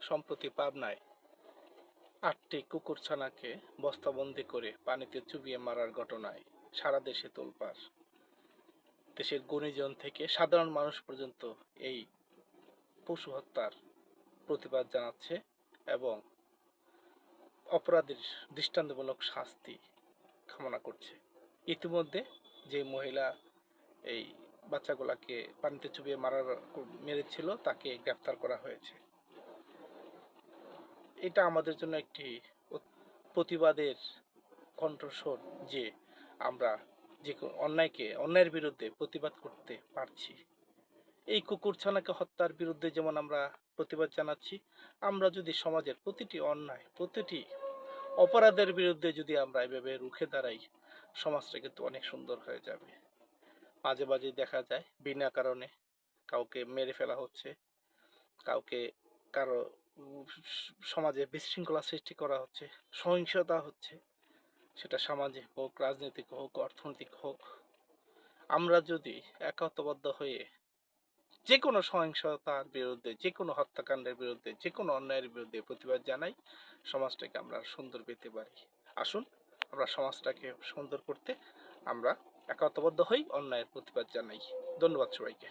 সম্প্রতি পাবনায় আটটি কুকুরছানাকে বস্তাবন্দি করে পানিতে চুবিয়ে মারার ঘটনায় সারা দেশে তোলপাড়। দেশের গুণীজন থেকে সাধারণ মানুষ পর্যন্ত এই পশু হত্যার প্রতিবাদ জানাচ্ছে এবং অপরাধীর দৃষ্টান্তমূলক শাস্তি কামনা করছে। ইতিমধ্যে যে মহিলা এই বাচ্চাগুলাকে পানিতে চুবিয়ে মারার মেরেছিল তাকে গ্রেফতার করা হয়েছে। এটা আমাদের জন্য একটি প্রতিবাদের কণ্ঠস্বর যে আমরা যে অন্যায়কে, অন্যায়ের বিরুদ্ধে প্রতিবাদ করতে পারছি। এই কুকুরছানাকে হত্যার বিরুদ্ধে যেমন আমরা প্রতিবাদ জানাচ্ছি, আমরা যদি সমাজের প্রতিটি অন্যায়, প্রতিটি অপরাধের বিরুদ্ধে যদি আমরা এভাবে রুখে দাঁড়াই, সমাজটা কিন্তু অনেক সুন্দর হয়ে যাবে। মাঝে মাঝে দেখা যায়, বিনা কারণে কাউকে মেরে ফেলা হচ্ছে, কাউকে কারও সমাজে বিশৃঙ্খলা সৃষ্টি করা হচ্ছে, সহিংসতা হচ্ছে, সেটা সামাজিক হোক, রাজনৈতিক হোক, অর্থনৈতিক হোক। আমরা যদি একতাবদ্ধ হয়ে যে কোনো সহিংসতার বিরুদ্ধে যে কোনো হত্যাকাণ্ডের বিরুদ্ধে যে কোনো অন্যায়ের বিরুদ্ধে প্রতিবাদ জানাই, সমাজটাকে আমরা সুন্দর পেতে পারি। আসুন, আমরা সমাজটাকে সুন্দর করতে আমরা একাত্মবদ্ধ হই অন্যায়ের প্রতিবাদ জানাই। ধন্যবাদ সবাইকে।